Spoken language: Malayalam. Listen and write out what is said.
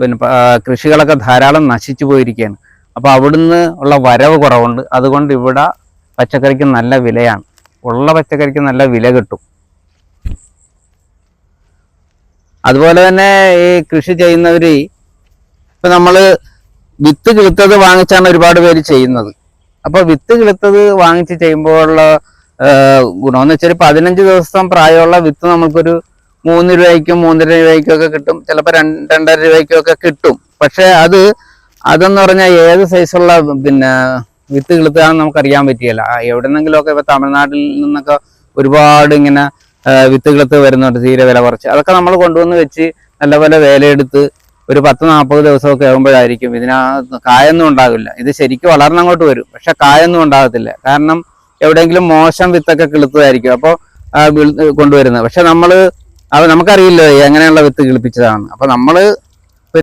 പിന്നെ കൃഷികളൊക്കെ ധാരാളം നശിച്ചു പോയിരിക്കുകയാണ്. അപ്പോൾ അവിടുന്ന് ഉള്ള വരവ് കുറവുണ്ട്. അതുകൊണ്ട് ഇവിടെ പച്ചക്കറിക്ക് നല്ല വിലയാണ്. ഉള്ള പച്ചക്കറിക്ക് നല്ല വില കിട്ടും. അതുപോലെ തന്നെ ഈ കൃഷി ചെയ്യുന്നവർ ഇപ്പൊ നമ്മൾ വിത്ത് കിളുത്തത് വാങ്ങിച്ചാണ് ഒരുപാട് പേര് ചെയ്യുന്നത്. അപ്പോൾ വിത്ത് കിളുത്തത് വാങ്ങിച്ച് ചെയ്യുമ്പോഴുള്ള ഗുണമെന്ന് വെച്ചാൽ പതിനഞ്ച് ദിവസം പ്രായമുള്ള വിത്ത് നമുക്കൊരു മൂന്ന് രൂപയ്ക്കും മൂന്നര രൂപയ്ക്കും ഒക്കെ കിട്ടും. ചിലപ്പോൾ രണ്ട് രണ്ടര രൂപയ്ക്കും ഒക്കെ കിട്ടും. പക്ഷേ അത് അതെന്ന് പറഞ്ഞാൽ ഏത് സൈസുള്ള പിന്നെ വിത്ത് കിളുത്താന്ന് നമുക്കറിയാൻ പറ്റിയല്ല എവിടെന്നെങ്കിലും ഒക്കെ ഇപ്പൊ തമിഴ്നാട്ടിൽ നിന്നൊക്കെ ഒരുപാട് ഇങ്ങനെ വിത്ത് കിളുത്ത് വരുന്നുണ്ട് തീരെ വില കുറച്ച്. അതൊക്കെ നമ്മൾ കൊണ്ടുവന്ന് വെച്ച് നല്ലപോലെ വേലയെടുത്ത് ഒരു പത്ത് നാൽപ്പത് ദിവസമൊക്കെ ആകുമ്പോഴായിരിക്കും ഇതിനകത്ത് കായൊന്നും ഉണ്ടാകില്ല ഇത് ശരിക്കും വളർന്നങ്ങോട്ട് വരും. പക്ഷെ കായൊന്നും ഉണ്ടാകത്തില്ല. കാരണം എവിടെയെങ്കിലും മോശം വിത്തൊക്കെ കിളുത്തതായിരിക്കും. അപ്പോൾ കൊണ്ടുവരുന്നത്. പക്ഷെ നമ്മൾ അത് നമുക്കറിയില്ല എങ്ങനെയുള്ള വിത്ത് കിളിപ്പിച്ചതാണ് അപ്പൊ നമ്മൾ